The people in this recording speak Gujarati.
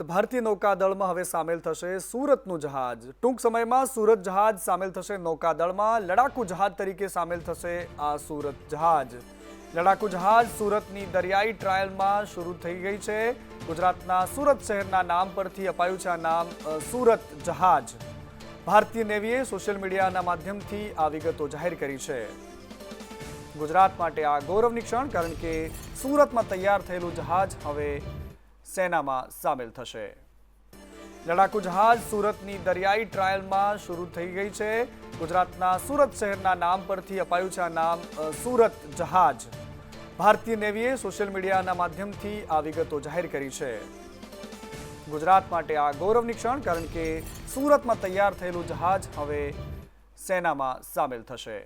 ભારતીય નૌકાદળમાં હવે સામેલ થશે સુરતનું જહાજ. ટૂંક સમયમાં સુરત જહાજ સામેલ થશે નૌકાદળમાં. લડાકુ જહાજ તરીકે સામેલ થશે આ સુરત જહાજ. લડાકુ જહાજ સુરતની દરિયાઈ ટ્રાયલમાં શરૂ થઈ ગઈ છે. ગુજરાતના સુરત શહેરના નામ પરથી અપાયું છે આ નામ સુરત જહાજ. ભારતીય નેવીએ સોશિયલ મીડિયાના માધ્યમથી આ વિગતો જાહેર કરી છે. ગુજરાત માટે આ ગૌરવની ક્ષણ, કારણ કે સુરતમાં તૈયાર થયેલું જહાજ હવે સેનામાં સામેલ થશે. લડાકુ જહાજ સુરતની દરિયાઈ ટ્રાયલમાં શરૂ થઈ ગઈ છે. ગુજરાતના સુરત શહેરના નામ પરથી અપાયું છે આ નામ સુરત જહાજ. ભારતીય નેવીએ સોશિયલ મીડિયાના માધ્યમથી આ વિગતો જાહેર કરી છે. ગુજરાત માટે આ ગૌરવની ક્ષણ કારણ કે સુરતમાં તૈયાર થયેલું જહાજ હવે સેનામાં સામેલ થશે.